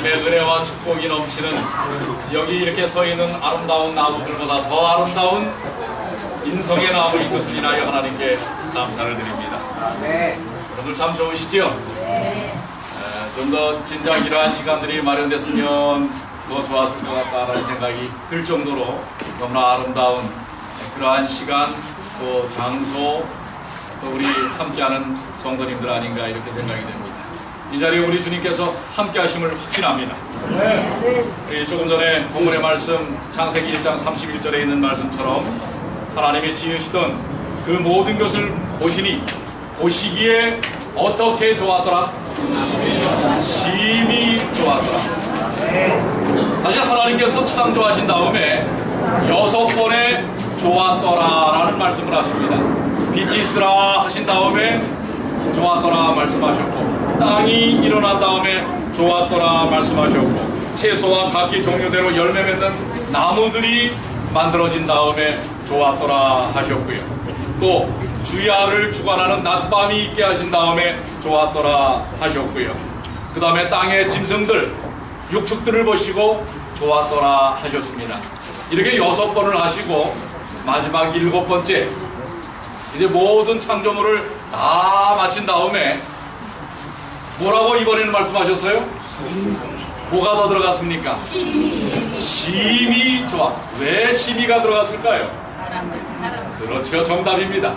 하나님의 은혜와 축복이 넘치는 여기 이렇게 서 있는 아름다운 나무들보다 더 아름다운 인성의 나무인 것을 인하여 하나님께 감사를 드립니다. 여러분들 참 좋으시죠? 좀 더 진작 이러한 시간들이 마련됐으면 더 좋았을 것 같다라는 생각이 들 정도로 너무나 아름다운 그러한 시간 또 장소 또 우리 함께하는 성도님들 아닌가 이렇게 생각이 됩니다. 이 자리에 우리 주님께서 함께 하심을 확신합니다. 우리 조금 전에 본문의 말씀 창세기 1장 31절에 있는 말씀처럼 하나님이 지으시던 그 모든 것을 보시니 보시기에 어떻게 좋았더라? 심히 좋았더라. 사실 하나님께서 창조하신 다음에 여섯 번의 좋았더라라는 말씀을 하십니다. 빛이 있으라 하신 다음에 좋았더라 말씀하셨고 땅이 일어난 다음에 좋았더라 말씀하셨고 채소와 각기 종류대로 열매 맺는 나무들이 만들어진 다음에 좋았더라 하셨고요. 또 주야를 주관하는 낮밤이 있게 하신 다음에 좋았더라 하셨고요. 그 다음에 땅의 짐승들, 육축들을 보시고 좋았더라 하셨습니다. 이렇게 여섯 번을 하시고 마지막 일곱 번째 이제 모든 창조물을 다 마친 다음에 뭐라고 이번에는 말씀하셨어요? 뭐가 더 들어갔습니까? 심이 좋아. 왜 심이가 들어갔을까요? 그렇죠. 정답입니다.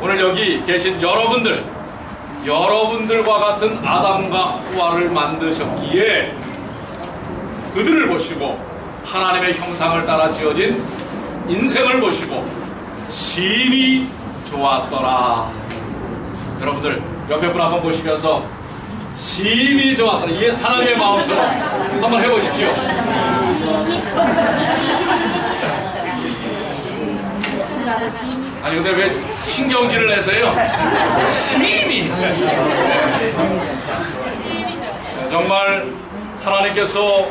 오늘 여기 계신 여러분들, 여러분들과 같은 아담과 호와를 만드셨기에 그들을 보시고 하나님의 형상을 따라 지어진 인생을 보시고 심히 좋았더라. 여러분들 옆에 분 한번 보시면서 심히 좋았더라. 이게 하나님의 마음처럼 한번 해보십시오. 아니 근데 왜 신경질을 내세요? 심히 정말 하나님께서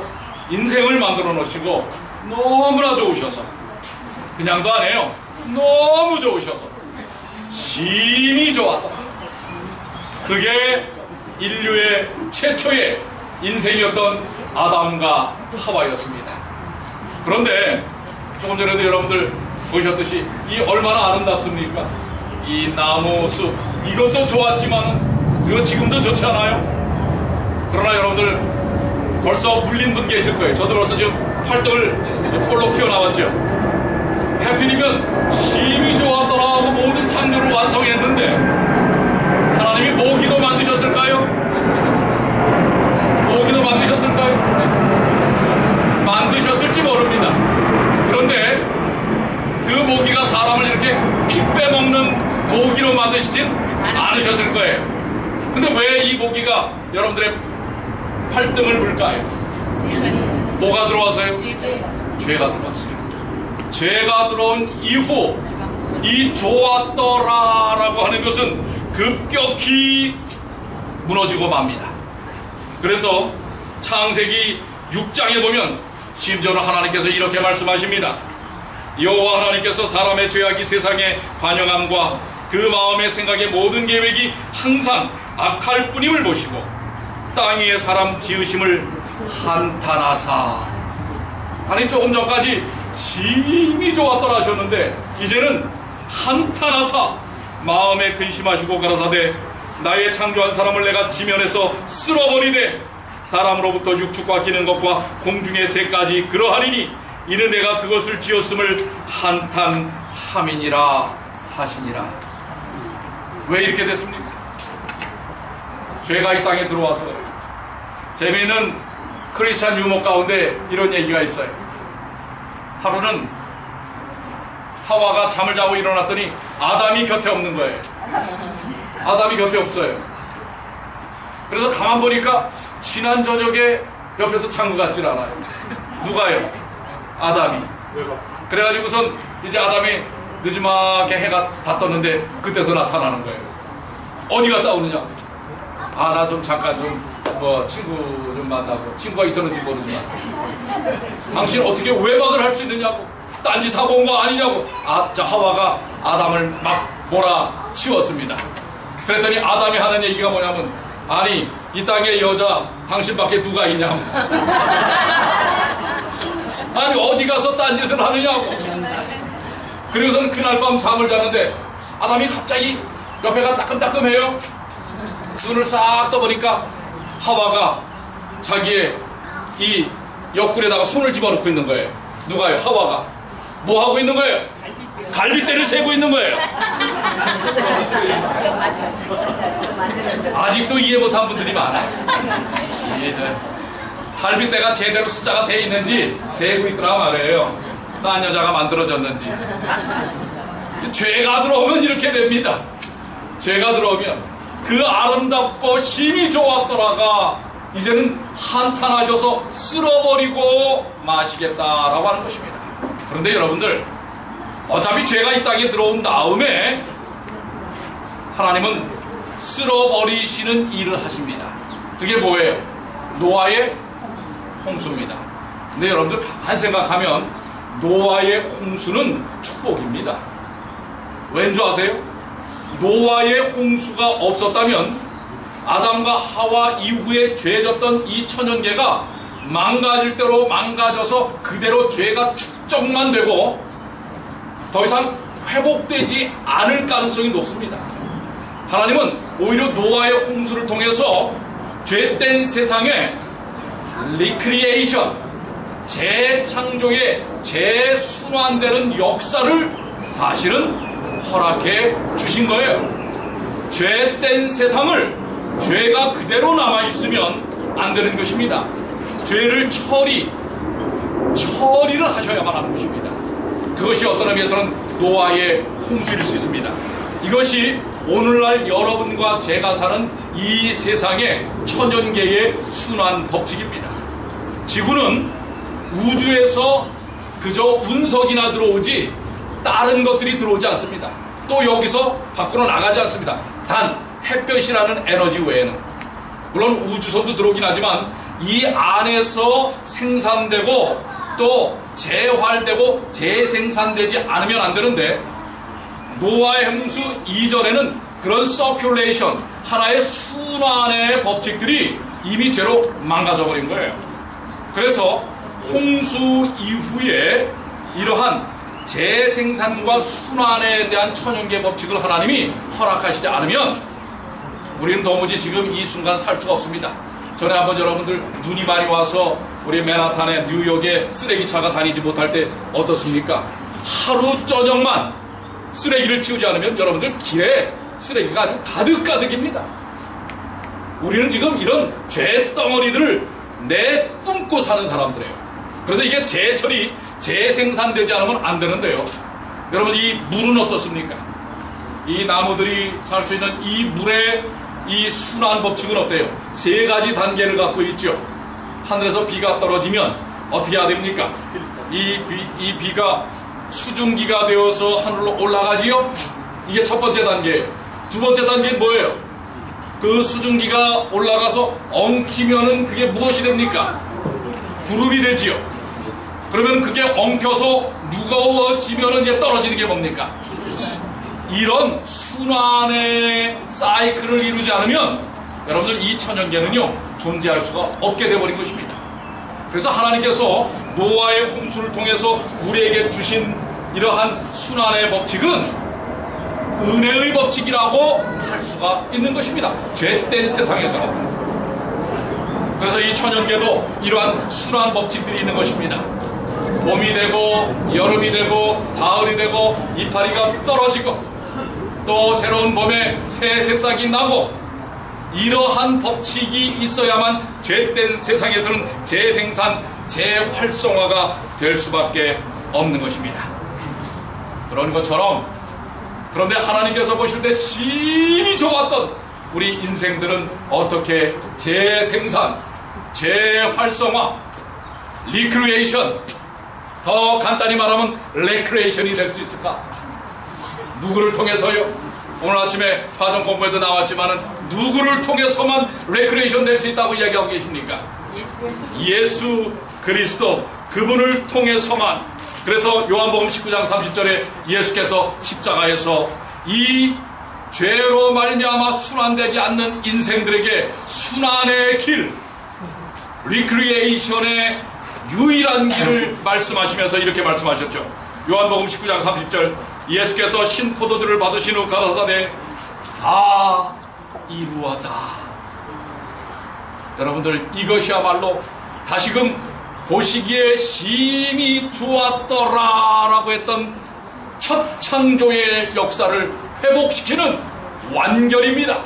인생을 만들어 놓으시고 너무나 좋으셔서 그냥도 안 해요. 너무 좋으셔서 심히 좋았다. 그게 인류의 최초의 인생이었던 아담과 하와였습니다. 그런데 조금 전에도 여러분들 보셨듯이 이 얼마나 아름답습니까? 이 나무 숲 이것도 좋았지만 이거 지금도 좋지 않아요? 그러나 여러분들 벌써 불린 분 계실 거예요. 저도 벌써 지금 활동을 볼록 튀어나왔죠. 해필이면 심히 좋았더라 하고 모든 창조를 완성했는데 만드셨을까요? 모기도 만드셨을까요? 만드셨을지 모릅니다. 그런데 그 모기가 사람을 이렇게 피 빼먹는 모기로 만드시진 않으셨을 거예요. 근데 왜 이 모기가 여러분들의 팔등을 물까요? 뭐가 들어와서요? 죄가 들어왔어요. 죄가 들어온 이후 이 좋았더라라고 하는 것은 급격히 무너지고 맙니다. 그래서 창세기 6장에 보면 심지어는 하나님께서 이렇게 말씀하십니다. 여호와 하나님께서 사람의 죄악이 세상에 반영함과 그 마음의 생각의 모든 계획이 항상 악할 뿐임을 보시고 땅 위에 사람 지으심을 한탄하사 아니 조금 전까지 심히 좋았더라 하셨는데 이제는 한탄하사 마음에 근심하시고 가라사대 나의 창조한 사람을 내가 지면에서 쓸어버리되 사람으로부터 육축과 기는 것과 공중의 새까지 그러하리니 이는 내가 그것을 지었음을 한탄함이니라 하시니라 왜 이렇게 됐습니까? 죄가 이 땅에 들어와서. 재미있는 크리스찬 유머 가운데 이런 얘기가 있어요. 하루는 하와가 잠을 자고 일어났더니 아담이 곁에 없는 거예요. 아담이 곁에 없어요. 그래서 가만 보니까 지난 저녁에 옆에서 잔것 같질 않아요. 누가요? 아담이. 그래가지고선 이제 아담이 늦지막하게 해가 다 떴는데 그때서 나타나는 거예요. 어디 갔다 오느냐? 아, 나 좀 잠깐 좀 뭐 친구 좀 만나고 친구가 있었는지 모르지만 당신 어떻게 외박을 할 수 있느냐고 딴짓 하고 온 거 아니냐고 아, 저 하와가 아담을 막 몰아 치웠습니다. 그랬더니 아담이 하는 얘기가 뭐냐면 아니 이 땅에 여자 당신밖에 누가 있냐고. 아니 어디 가서 딴짓을 하느냐고. 그리고선 그날 밤 잠을 자는데 아담이 갑자기 옆에가 따끔따끔해요. 눈을 싹 떠보니까 하와가 자기의 이 옆구리에다가 손을 집어넣고 있는 거예요. 누가요? 하와가. 뭐 하고 있는 거예요? 갈비뼈를 세고 있는 거예요. 아직도 이해 못한 분들이 저 갈비뼈가 제대로 숫자가 돼 있는지 세고 있더라 말이에요. 딴 여자가 만들어졌는지. 죄가 들어오면 이렇게 됩니다. 죄가 들어오면 그 아름답고 힘이 좋았더라가 이제는 한탄하셔서 쓸어버리고 마시겠다라고 하는 것입니다. 그런데 여러분들 어차피 죄가 이 땅에 들어온 다음에 하나님은 쓸어버리시는 일을 하십니다. 그게 뭐예요? 노아의 홍수입니다. 근데 여러분들 가만 생각하면 노아의 홍수는 축복입니다. 왠 줄 아세요? 노아의 홍수가 없었다면 아담과 하와 이후에 죄졌던 이 천연계가 망가질 대로 망가져서 그대로 죄가 축적만 되고 더 이상 회복되지 않을 가능성이 높습니다. 하나님은 오히려 노아의 홍수를 통해서 죄된 세상에 리크리에이션, 재창조의 재순환되는 역사를 사실은 허락해 주신 거예요. 죄된 세상을 죄가 그대로 남아있으면 안 되는 것입니다. 죄를 처리, 처리를 하셔야만 하는 것입니다. 그것이 어떤 의미에서는 노아의 홍수일 수 있습니다. 이것이 오늘날 여러분과 제가 사는 이 세상의 천연계의 순환 법칙입니다. 지구는 우주에서 그저 운석이나 들어오지 다른 것들이 들어오지 않습니다. 또 여기서 밖으로 나가지 않습니다. 단 햇볕이라는 에너지 외에는 물론 우주선도 들어오긴 하지만 이 안에서 생산되고 또 재활되고 재생산되지 않으면 안 되는데 노아의 홍수 이전에는 그런 서큘레이션 하나의 순환의 법칙들이 이미 죄로 망가져 버린 거예요. 그래서 홍수 이후에 이러한 재생산과 순환에 대한 천연계 법칙을 하나님이 허락하시지 않으면 우리는 도무지 지금 이 순간 살 수가 없습니다. 전에 한번 여러분들 눈이 많이 와서 우리 맨하탄의 뉴욕에 쓰레기차가 다니지 못할 때 어떻습니까? 하루 저녁만 쓰레기를 치우지 않으면 여러분들 길에 쓰레기가 아주 가득가득입니다. 우리는 지금 이런 죄덩어리들을 내뿜고 사는 사람들이에요. 그래서 이게 재처리, 재생산되지 않으면 안 되는데요. 여러분 이 물은 어떻습니까? 이 나무들이 살 수 있는 이 물의 이 순환 법칙은 어때요? 세 가지 단계를 갖고 있죠. 하늘에서 비가 떨어지면 어떻게 해야 됩니까? 이, 비, 이 비가 수증기가 되어서 하늘로 올라가지요? 이게 첫 번째 단계예요. 두 번째 단계는 뭐예요? 그 수증기가 올라가서 엉키면은 그게 무엇이 됩니까? 구름이 되지요. 그러면 그게 엉켜서 무거워지면은 이제 떨어지는 게 뭡니까? 이런 순환의 사이클을 이루지 않으면 여러분들 이 천연계는요 존재할 수가 없게 되어버린 것입니다. 그래서 하나님께서 노아의 홍수를 통해서 우리에게 주신 이러한 순환의 법칙은 은혜의 법칙이라고 할 수가 있는 것입니다. 죄된 세상에서는. 그래서 이 천연계도 이러한 순환 법칙들이 있는 것입니다. 봄이 되고 여름이 되고 가을이 되고 이파리가 떨어지고 또 새로운 봄에 새 새싹이 나고 이러한 법칙이 있어야만 죄된 세상에서는 재생산, 재활성화가 될 수밖에 없는 것입니다. 그런 것처럼 그런데 하나님께서 보실 때 심히 좋았던 우리 인생들은 어떻게 재생산, 재활성화, 리크리에이션, 더 간단히 말하면 레크레이션이 될 수 있을까? 누구를 통해서요? 오늘 아침에 파전 공부에도 나왔지만은 누구를 통해서만 레크레이션 될 수 있다고 이야기하고 계십니까? 예수 그리스도 그분을 통해서만 그래서 요한복음 19장 30절에 예수께서 십자가에서 이 죄로 말미암아 순환되지 않는 인생들에게 순환의 길, 리크리에이션의 유일한 길을 말씀하시면서 이렇게 말씀하셨죠. 요한복음 19장 30절 예수께서 신포도주를 받으신 후 가라사대 다 이루었다. 여러분들 이것이야말로 다시금 보시기에 심히 좋았더라라고 했던 첫 창조의 역사를 회복시키는 완결입니다.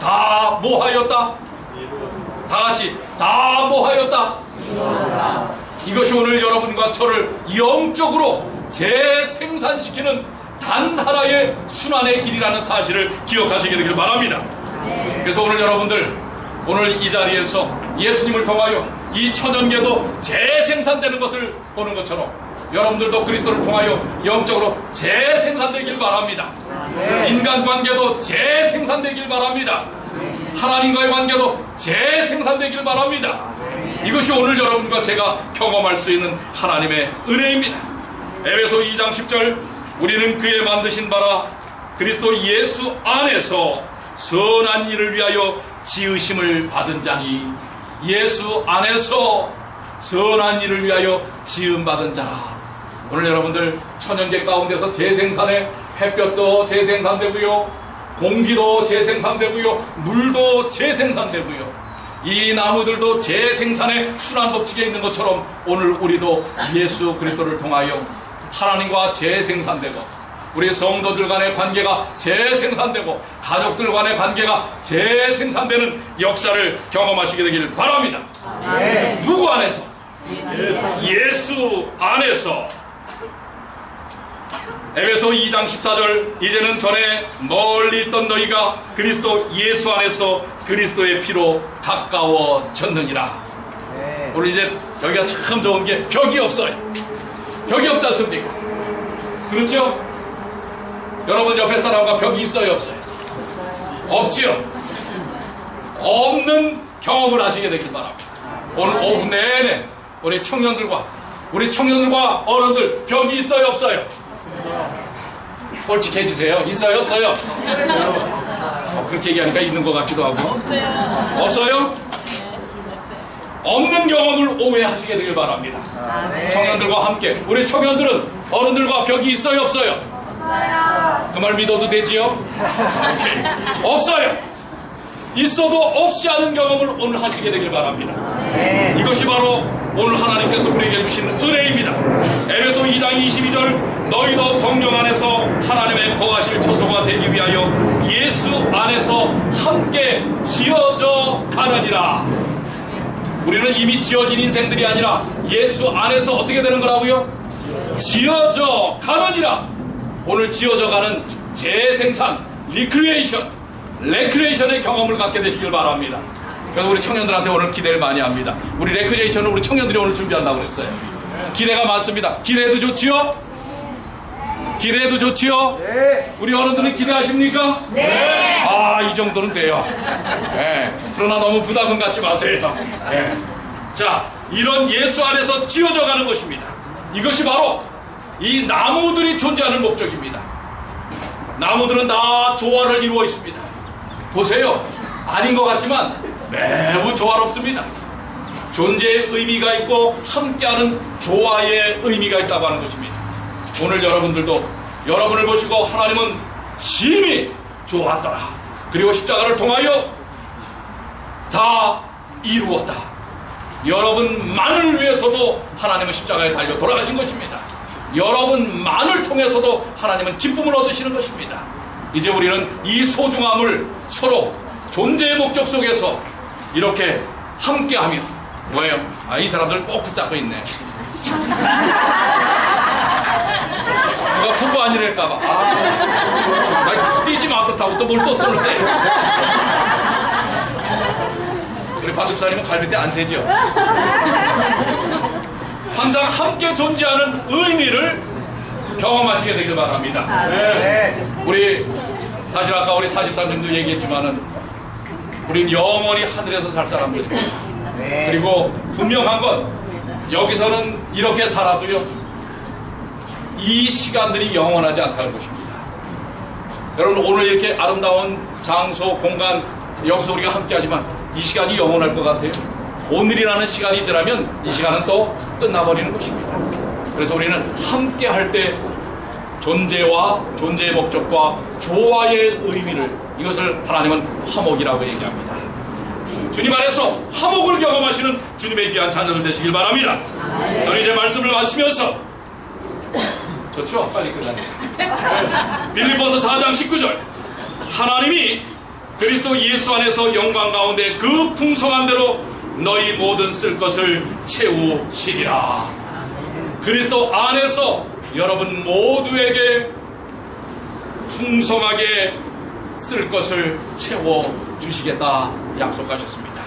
다 뭐하였다? 다 같이 다 뭐하였다? 이것이 오늘 여러분과 저를 영적으로 재생산시키는 단 하나의 순환의 길이라는 사실을 기억하시게 되길 바랍니다. 그래서 오늘 여러분들 오늘 이 자리에서 예수님을 통하여 이 천연계도 재생산되는 것을 보는 것처럼 여러분들도 그리스도를 통하여 영적으로 재생산되길 바랍니다. 인간 관계도 재생산되길 바랍니다. 하나님과의 관계도 재생산되길 바랍니다. 이것이 오늘 여러분과 제가 경험할 수 있는 하나님의 은혜입니다. 에베소 2장 10절 우리는 그의 만드신 바라 그리스도 예수 안에서 선한 일을 위하여 지으심을 받은 자니 예수 안에서 선한 일을 위하여 지음 받은 자라. 오늘 여러분들 천연계 가운데서 재생산의 햇볕도 재생산되고요. 공기도 재생산되고요. 물도 재생산되고요. 이 나무들도 재생산의 순환 법칙에 있는 것처럼 오늘 우리도 예수 그리스도를 통하여 하나님과 재생산되고 우리 성도들 간의 관계가 재생산되고 가족들 간의 관계가 재생산되는 역사를 경험하시게 되길 바랍니다. 누구 안에서? 예수 안에서. 에베소 2장 14절 이제는 전에 멀리 있던 너희가 그리스도 예수 안에서 그리스도의 피로 가까워졌느니라. 오늘 이제 여기가 참 좋은 게 벽이 없어요. 벽이 없지 않습니까? 그렇죠? 여러분 옆에 사람과 벽이 있어요, 없어요? 없지요? 없는 경험을 하시게 되길 바랍니다. 오늘 오후 내내 우리 청년들과 우리 청년들과 어른들 벽이 있어요, 없어요? 솔직해지세요. 있어요, 없어요? 어, 그렇게 얘기하니까 있는 것 같기도 하고. 없어요. 없어요? 없는 경험을 오해하시게 되길 바랍니다. 청년들과 함께 우리 청년들은 어른들과 벽이 있어요, 없어요? 그말 믿어도 되지요? 오케이. 없어요. 있어도 없이 하는 경험을 오늘 하시게 되길 바랍니다. 이것이 바로 오늘 하나님께서 우리에게 주신 은혜입니다. 에베소 2장 22절 너희도 성령 안에서 하나님의 거하실 처소가 되기 위하여 예수 안에서 함께 지어져 가느니라. 우리는 이미 지어진 인생들이 아니라 예수 안에서 어떻게 되는 거라고요? 지어져 가느니라. 오늘 지어져 가는 재생산, 리크리에이션, 레크리에이션의 경험을 갖게 되시길 바랍니다. 그래서 우리 청년들한테 오늘 기대를 많이 합니다. 우리 레크리에이션을 우리 청년들이 오늘 준비한다고 그랬어요. 기대가 많습니다. 기대해도 좋지요? 기대해도 좋지요? 우리 어른들은 기대하십니까? 네. 아, 이 정도는 돼요. 네. 그러나 너무 부담은 갖지 마세요. 네. 자, 이런 예수 안에서 지어져 가는 것입니다. 이것이 바로 이 나무들이 존재하는 목적입니다. 나무들은 다 조화를 이루어 있습니다. 보세요. 아닌 것 같지만 매우 조화롭습니다. 존재의 의미가 있고 함께하는 조화의 의미가 있다고 하는 것입니다. 오늘 여러분들도 여러분을 보시고 하나님은 심히 좋았더라. 그리고 십자가를 통하여 다 이루었다. 여러분만을 위해서도 하나님은 십자가에 달려 돌아가신 것입니다. 여러분만을 통해서도 하나님은 기쁨을 얻으시는 것입니다. 이제 우리는 이 소중함을 서로 존재의 목적 속에서 이렇게 함께하며 뭐예요? 아, 이 사람들 꼭 붙잡고 있네. 아니랄까봐. 아, 나 뛰지 마 그렇다고 또 뭘 또 손을 떼. 우리 박집사님은 갈비 때안 세죠? 항상 함께 존재하는 의미를 경험하시게 되길 바랍니다. 네. 우리 사실 아까 우리 사집사님도 얘기했지만은 우린 영원히 하늘에서 살 사람들입니다. 그리고 분명한 건 여기서는 이렇게 살아도요 이 시간들이 영원하지 않다는 것입니다. 여러분 오늘 이렇게 아름다운 장소, 공간 여기서 우리가 함께하지만 이 시간이 영원할 것 같아요. 오늘이라는 시간이 지나면 이 시간은 또 끝나버리는 것입니다. 그래서 우리는 함께할 때 존재와 존재의 목적과 조화의 의미를 이것을 하나님은 화목이라고 얘기합니다. 주님 안에서 화목을 경험하시는 주님의 귀한 자녀들 되시길 바랍니다. 저는 이제 말씀을 마치면서 좋죠? 빨리 끝나네. 빌리포스 4장 19절 하나님이 그리스도 예수 안에서 영광 가운데 그 풍성한 대로 너희 모든 쓸 것을 채우시리라. 그리스도 안에서 여러분 모두에게 풍성하게 쓸 것을 채워 주시겠다 약속하셨습니다.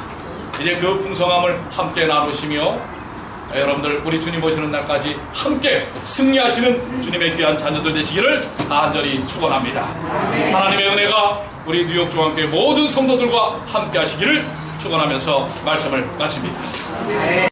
이제 그 풍성함을 함께 나누시며 여러분들 우리 주님 오시는 날까지 함께 승리하시는 주님의 귀한 자녀들 되시기를 간절히 축원합니다. 하나님의 은혜가 우리 뉴욕 중앙교회 모든 성도들과 함께 하시기를 축원하면서 말씀을 마칩니다.